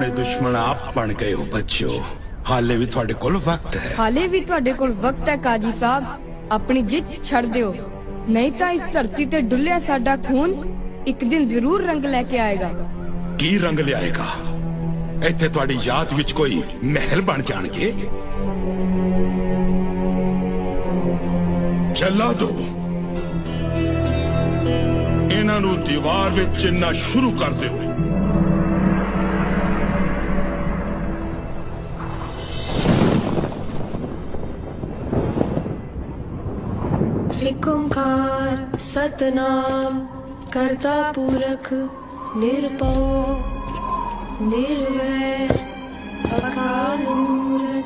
ਦੁਸ਼ਮਣ ਆਪ ਬਣ ਗਏ ਹੋ ਬੱਚਿਓ। ਹਾਲੇ ਵੀ ਤੁਹਾਡੇ ਕੋਲ ਵਕਤ ਹੈ। ਹਾਲੇ ਵੀ ਤੁਹਾਡੇ ਕੋਲ ਵਕਤ ਹੈ ਕਾਜੀ ਸਾਹਿਬ। ਆਪਣੀ ਜਿੱਤ ਛੱਡ ਦਿਓ। ਨਹੀਂ ਤਾਂ ਇਸ ਧਰਤੀ ਤੇ ਡੁੱਲਿਆ ਸਾਡਾ ਖੂਨ ਇੱਕ ਦਿਨ ਜ਼ਰੂਰ ਰੰਗ ਲੈ ਕੇ ਆਏਗਾ। ਕੀ ਰੰਗ ਲਿਆਏਗਾ? ਇੱਥੇ ਤੁਹਾਡੀ ਯਾਦ ਵਿੱਚ ਕੋਈ ਮਹਿਲ ਬਣ ਜਾਣਗੇ? ਚੱਲਾ ਦੋ। ਇਹਨਾਂ ਨੂੰ ਦੀਵਾਰ ਵਿੱਚ ਚਿੰਨਾ ਸ਼ੁਰੂ ਕਰ ਦਿਓ। ਇੱਕ ਓੰਕਾਰ ਸਤਨਾਮ ਕਰਤਾ ਪੁਰਖ ਨਿਰਭਉ ਨਿਰਵੈਰ ਅਕਾਲ ਮੂਰਤ।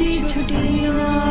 छुटिया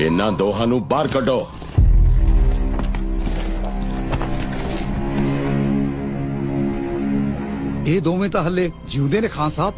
ਇਹਨਾਂ ਦੋਹਾਂ ਨੂੰ ਬਾਹਰ ਕੱਢੋ। ਇਹ ਦੋਵੇਂ ਤਾਂ ਹੱਲੇ ਜਿਉਂਦੇ ਨੇ ਖਾਨ ਸਾਹਿਬ।